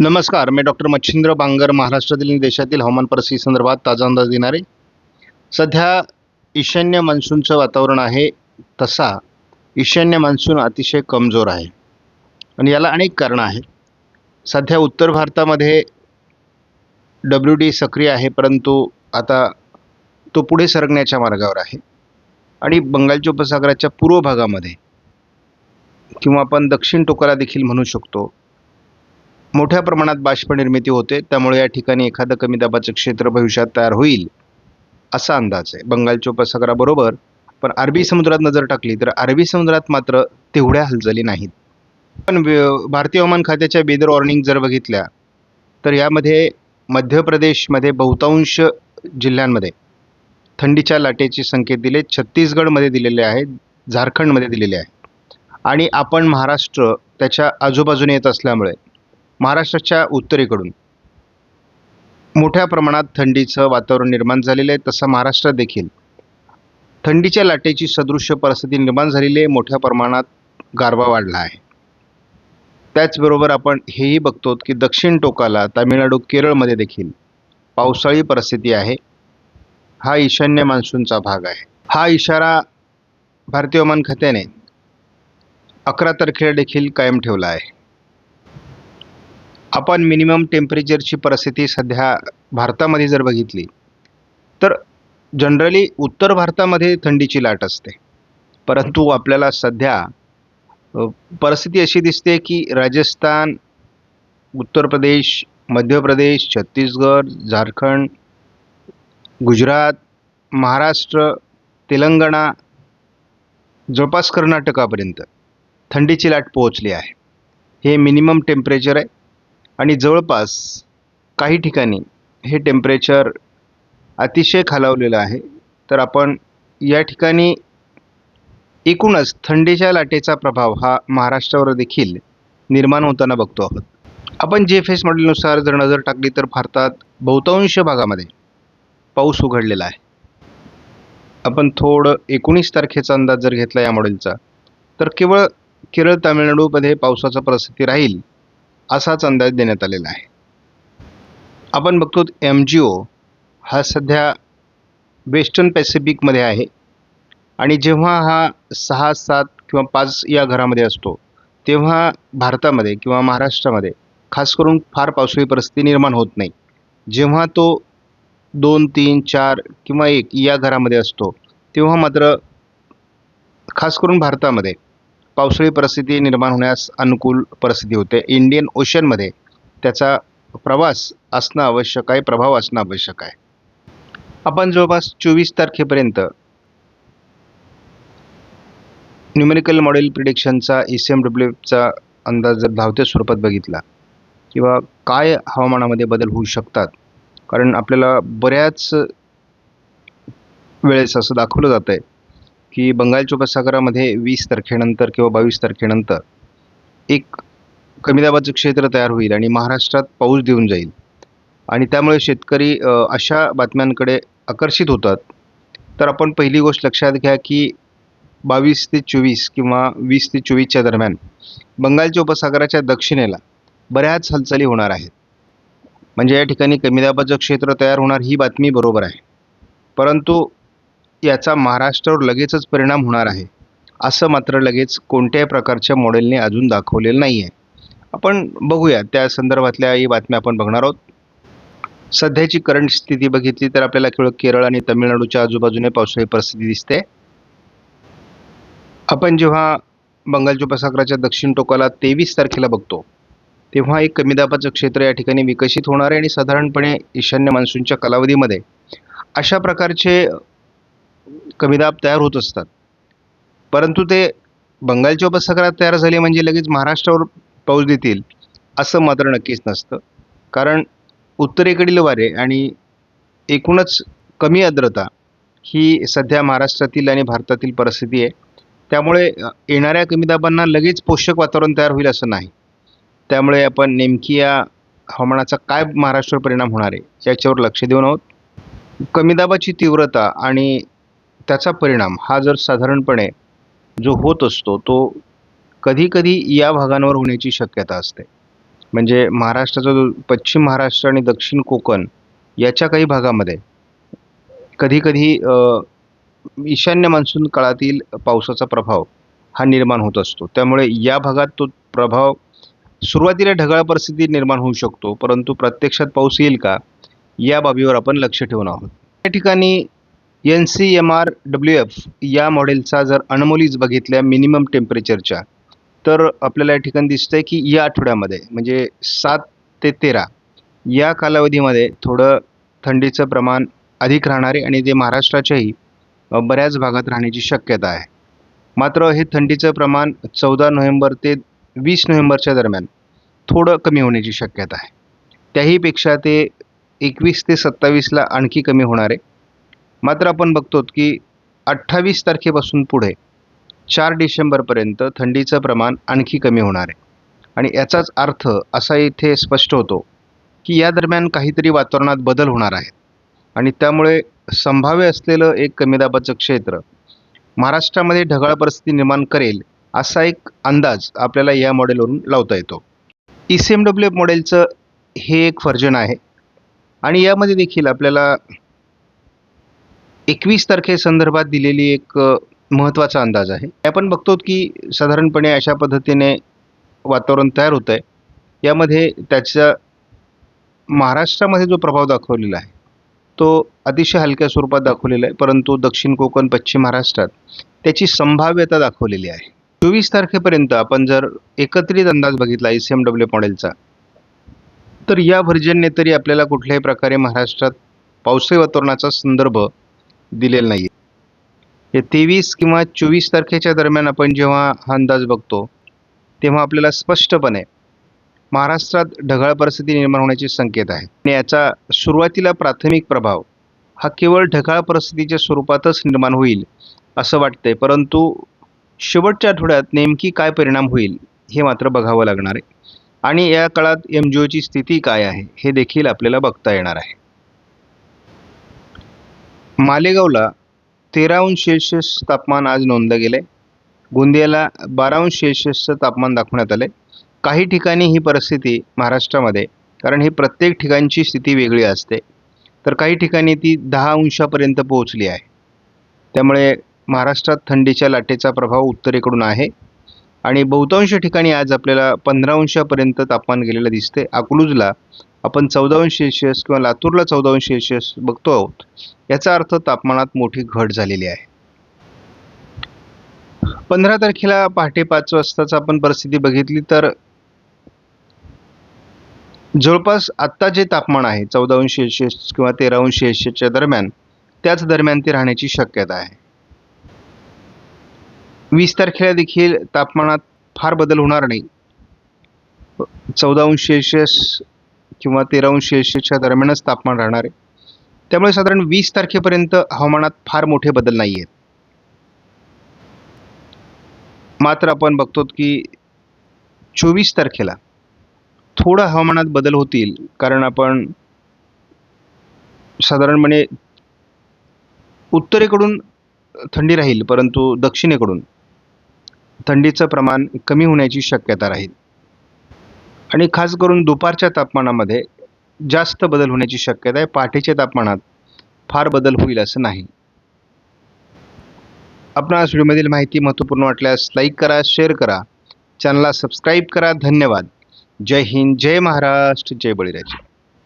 नमस्कार मी डॉक्टर मच्छिंद्र बांगर महाराष्ट्रातील आणि देशातील हवामान परिस्थिती संदर्भात ताजा अंदाज देणारे सध्या ईशान्य मान्सूनचं वातावरण आहे तसा ईशान्य मान्सून अतिशय कमजोर आहे. आणि याला अनेक कारणं आहेत. सध्या उत्तर भारतामध्ये डब्ल्यू डी सक्रिय आहे परंतु आता तो पुढे सरकण्याच्या मार्गावर आहे. आणि बंगालच्या उपसागराच्या पूर्व भागामध्ये किंवा आपण दक्षिण टोकाला देखील म्हणू शकतो मोठ्या प्रमाणात बाष्प निर्मिती होते. त्यामुळे या ठिकाणी एखादं कमी दाबाचं क्षेत्र भविष्यात तयार होईल असा अंदाज आहे. बंगालच्या उपसागराबरोबर पण अरबी समुद्रात नजर टाकली तर अरबी समुद्रात मात्र तेवढ्या हालचाली नाहीत. पण व्य- भारतीय हवामान खात्याच्या वेदर वॉर्निंग जर बघितल्या तर यामध्ये मध्य प्रदेशमध्ये बहुतांश जिल्ह्यांमध्ये थंडीच्या लाटेचे संकेत दिले छत्तीसगडमध्ये दिलेले आहेत झारखंडमध्ये दिलेले आहेत. आणि आपण महाराष्ट्र त्याच्या आजूबाजूने येत असल्यामुळे महाराष्ट्राच्या उत्तरेकडून. मोठ्या प्रमाणात थंडीचं वातावरण निर्माण झालेलं आहे तसं महाराष्ट्रात देखील. थंडीच्या लाटेची सदृश्य परिस्थिती निर्माण झालेली आहे मोठ्या प्रमाणात गारवा वाढला आहे. त्याचबरोबर आपण हेही बघतो की दक्षिण टोकाला तामिळनाडू केरळमध्ये देखील पावसाळी परिस्थिती आहे. हा ईशान्य मान्सूनचा भाग आहे. हा इशारा भारतीय हवामान खात्याने अकरा तारखेला देखील कायम ठेवला आहे. आपण मिनिमम टेम्परेचरची परिस्थिती सध्या भारतामध्ये जर बघितली तर जनरली उत्तर भारतामध्ये थंडीची लाट असते. परंतु आपल्याला सध्या परिस्थिती अशी दिसते की राजस्थान उत्तर प्रदेश मध्य प्रदेश छत्तीसगड झारखंड गुजरात महाराष्ट्र तेलंगणा जवळपास कर्नाटकापर्यंत थंडीची लाट पोहोचली आहे. हे मिनिमम टेम्परेचर आहे. आणि जवळपास काही ठिकाणी हे टेम्परेचर अतिशय खालावलेलं आहे. तर आपण या ठिकाणी एकूणच थंडीच्या लाटेचा प्रभाव हा महाराष्ट्रावर देखील निर्माण होताना बघतो आहोत. आपण जे एफ एस मॉडेलनुसार जर नजर टाकली तर भारतात बहुतांश भागामध्ये पाऊस उघडलेला आहे. आपण थोडं एकोणीस तारखेचा अंदाज जर घेतला या मॉडेलचा तर केवळ केरळ तामिळनाडूमध्ये पावसाचा परिस्थिती राहील. असाच अंदाज देण्यात आलेला आहे. आपण बघतो एम जी ओ हा सध्या वेस्टर्न पॅसिफिकमध्ये आहे. आणि जेव्हा हा सहा सात किंवा पाच या घरामध्ये असतो तेव्हा भारतामध्ये किंवा महाराष्ट्रामध्ये खास करून फार पावसाळी परिस्थिती निर्माण होत नाही. जेव्हा तो दोन तीन चार किंवा एक या घरामध्ये असतो तेव्हा मात्र खास करून भारतामध्ये पावसाळी परिस्थिती निर्माण होण्यास अनुकूल परिस्थिती होते. इंडियन ओशनमध्ये त्याचा प्रवास असणं आवश्यक आहे प्रभाव असणं आवश्यक आहे. आपण जवळपास चोवीस तारखेपर्यंत न्युमेरिकल मॉडेल प्रिडिक्शनचा ई सी एम डब्ल्यूचा अंदाज जर धावत्या स्वरूपात बघितला किंवा काय हवामानामध्ये बदल होऊ शकतात कारण आपल्याला बऱ्याच वेळेस असं दाखवलं जातं आहे की बंगालच्या उपसागरामध्ये वीस तारखेनंतर किंवा बावीस तारखेनंतर एक कमी दाबाचं क्षेत्र तयार होईल आणि महाराष्ट्रात पाऊस देऊन जाईल. आणि त्यामुळे शेतकरी अशा बातम्यांकडे आकर्षित होतात. तर आपण पहिली गोष्ट लक्षात घ्या की बावीस ते चोवीस किंवा वीस ते चोवीसच्या दरम्यान बंगालच्या उपसागराच्या दक्षिणेला बऱ्याच हालचाली होणार आहेत. म्हणजे या ठिकाणी कमी दाबाचं क्षेत्र तयार होणार ही बातमी बरोबर आहे. परंतु याचा महाराष्ट्रावर लगेचच परिणाम होणार आहे. असं मात्र लगेच कोणत्याही प्रकारच्या मॉडेलने अजून दाखवलेलं नाही आहे आपण बघूया त्या संदर्भातल्याही बातम्या आपण बघणार आहोत. सध्याची करंट स्थिती बघितली तर आपल्याला केवळ केरळ आणि तमिळनाडूच्या आजूबाजूने पावसाळी परिस्थिती दिसते. आपण जेव्हा बंगालच्या उपसागराच्या दक्षिण टोकाला तेवीस तारखेला बघतो तेव्हा एक कमी दाबाचं क्षेत्र या ठिकाणी विकसित होणार आहे आणि साधारणपणे ईशान्य मान्सूनच्या कालावधीमध्ये अशा प्रकारचे कमी दाब तयार होत असतात. परंतु ते बंगालच्या उपसागरात तयार झाले म्हणजे लगेच महाराष्ट्रावर पाऊस देतील असं मात्र नक्कीच नसतं. कारण उत्तरेकडील वारे आणि एकूणच कमी आर्द्रता ही सध्या महाराष्ट्रातील आणि भारतातील परिस्थिती आहे. त्यामुळे येणाऱ्या कमी दाबांना लगेच पोषक वातावरण तयार होईल असं नाही. त्यामुळे आपण नेमकी या हवामानाचा काय महाराष्ट्रावर परिणाम होणार आहे याच्यावर लक्ष देऊन आहोत. कमी दाबाची तीव्रता आणि त्याचा परिणाम हा जर साधारणपणे जो होत असतो तो कधीकधी या भागांवर होण्याची शक्यता असते. म्हणजे महाराष्ट्राचा जो पश्चिम महाराष्ट्र आणि दक्षिण कोकण याच्या काही भागामध्ये कधीकधी ईशान्य मान्सून काळातील पावसाचा प्रभाव हा निर्माण होत असतो. त्यामुळे या भागात तो प्रभाव सुरुवातीला ढगाळ परिस्थिती निर्माण होऊ शकतो परंतु प्रत्यक्षात पाऊस येईल का? या बाबीवर आपण लक्ष ठेवून आहोत. या ठिकाणी N C M R W F या मॉडेलचा जर अनमोलीज बघितल्या मिनिमम टेम्परेचरच्या तर आपल्याला या ठिकाणी आहे की या आठवड्यामध्ये म्हणजे सात ते तेरा या कालावधीमध्ये थोडं थंडीचं प्रमाण अधिक राहणार आहे आणि ते महाराष्ट्राच्याही बऱ्याच भागात राहण्याची शक्यता आहे. मात्र हे थंडीचं प्रमाण चौदा नोव्हेंबर ते वीस नोव्हेंबरच्या दरम्यान थोडं कमी होण्याची शक्यता आहे. त्याहीपेक्षा ते एकवीस ते सत्तावीसला आणखी कमी होणार आहे मात्र आपण बघतो की अठ्ठावीस तारखेपासून पुढे चार डिसेंबरपर्यंत थंडीचं प्रमाण आणखी कमी होणार आहे. आणि याचाच अर्थ असा इथे स्पष्ट होतो की या दरम्यान काहीतरी वातावरणात बदल होणार आहेत. आणि त्यामुळे संभाव्य असलेलं एक कमी दाबाचं क्षेत्र महाराष्ट्रामध्ये ढगाळ परिस्थिती निर्माण करेल असा एक अंदाज आपल्याला या मॉडेलवरून लावता येतो. E C M W F मॉडेलचं हे एक व्हर्जन आहे. आणि यामध्ये देखील आपल्याला एकवीस तारखेसंदर्भात दिलेली एक महत्त्वाचा अंदाज आहे. आपण बघतो की साधारणपणे अशा पद्धतीने वातावरण तयार होतं आहे यामध्ये त्याचा महाराष्ट्रामध्ये जो प्रभाव दाखवलेला आहे तो अतिशय हलक्या स्वरूपात दाखवलेला आहे परंतु दक्षिण कोकण पश्चिम महाराष्ट्रात त्याची संभाव्यता दाखवलेली आहे. चोवीस तारखेपर्यंत आपण जर एकत्रित अंदाज बघितला ई सी एम डब्ल्यू मॉडेलचा तर या व्हर्जनने तरी आपल्याला कुठल्याही प्रकारे महाराष्ट्रात पावसाळी वातावरणाचा संदर्भ दिलेला नाही आहे तेवीस किंवा चोवीस तारखेच्या दरम्यान आपण जेव्हा हा अंदाज बघतो तेव्हा आपल्याला स्पष्टपणे महाराष्ट्रात ढगाळ परिस्थिती निर्माण होण्याचे संकेत आहे आणि याचा सुरुवातीला प्राथमिक प्रभाव हा केवळ ढगाळ परिस्थितीच्या स्वरूपातच निर्माण होईल असं वाटतंय. परंतु शेवटच्या आठवड्यात नेमकी काय परिणाम होईल हे मात्र बघावं लागणार आहे. आणि या काळात एम जी ओची स्थिती काय आहे हे देखील आपल्याला बघता येणार आहे. मालेगावला तेरा अंश तापमान आज नोंदलं गेलं आहे गोंदियाला बारा अंश सेल्शियसचं तापमान दाखवण्यात आलं आहे काही ठिकाणी ही परिस्थिती महाराष्ट्रामध्ये कारण ही प्रत्येक ठिकाणची स्थिती वेगळी असते. तर काही ठिकाणी ती दहा अंशापर्यंत पोहोचली आहे. त्यामुळे महाराष्ट्रात थंडीच्या लाटेचा प्रभाव उत्तरेकडून आहे. आणि बहुतांश ठिकाणी आज आपल्याला पंधरा अंशापर्यंत तापमान गेलेलं दिसते अकलूजला आपण चौदा सेल्शियस किंवा लातूरला चौदा सेल्शियस बघतो आहोत. याचा अर्थ तापमानात मोठी घट झालेली आहे. पंधरा तारखेला पहाटे पाच वाजताच आपण परिस्थिती बघितली तर जवळपास आत्ता जे तापमान आहे चौदा सेल्शियस किंवा तेरा सेल्शियसच्या दरम्यान त्याच दरम्यान ते राहण्याची शक्यता आहे. वीस तारखेला देखील तापमानात फार बदल होणार नाही. चौदा सेल्शियस किंवा तेरा अंश सेल्सिअसच्या दरम्यानच तापमान राहणार आहे. त्यामुळे साधारण वीस तारखेपर्यंत हवामानात फार मोठे बदल नाही आहेत मात्र आपण बघतो की चोवीस तारखेला थोडं हवामानात बदल होतील कारण आपण साधारणपणे उत्तरेकडून थंडी राहील परंतु दक्षिणेकडून थंडीचं प्रमाण कमी होण्याची शक्यता राहील. आणि खास करून दुपारच्या तापमानामध्ये जास्त बदल होण्याची शक्यता आहे. पहाटेच्या तापमानात फार बदल होईल असं नाही. आपणास व्हिडिओमधील माहिती महत्त्वपूर्ण वाटल्यास लाईक करा शेअर करा. चॅनलला सबस्क्राईब करा. धन्यवाद. जय हिंद जय महाराष्ट्र जय बळीराजे.